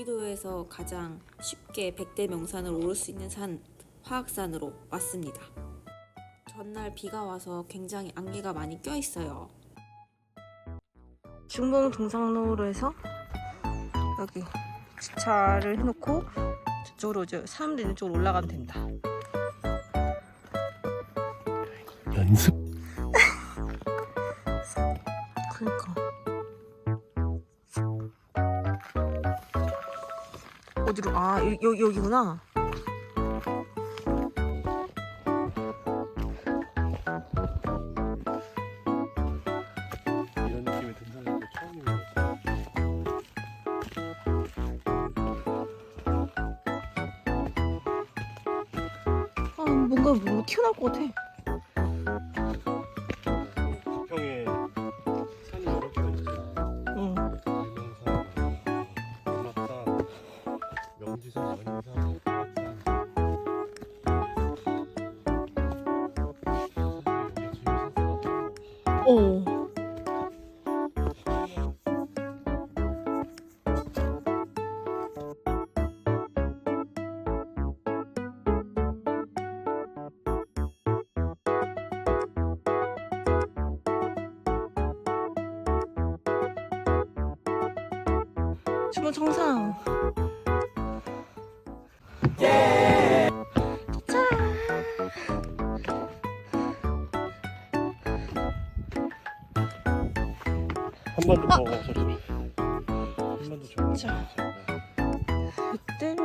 경기도에서 가장 쉽게 100대 명산을 오를 수 있는 산 화악산으로 왔습니다. 전날 비가 와서 굉장히 안개가 많이 껴 있어요. 중봉 동상로로 해서 여기 주차를 해놓고 저쪽으로 이제 사람들 있는 쪽으로 올라가면 된다. 연습 어디로 아 여, 여, 여기구나. 이런 느낌의 등산도 처음인 것 같아요. 아 뭔가 뭐 튀어나올 것 같아. 명지산, 연산. 어. 주문 정상. 한번더 더, 저리. 한번 더 저. 자. 이대로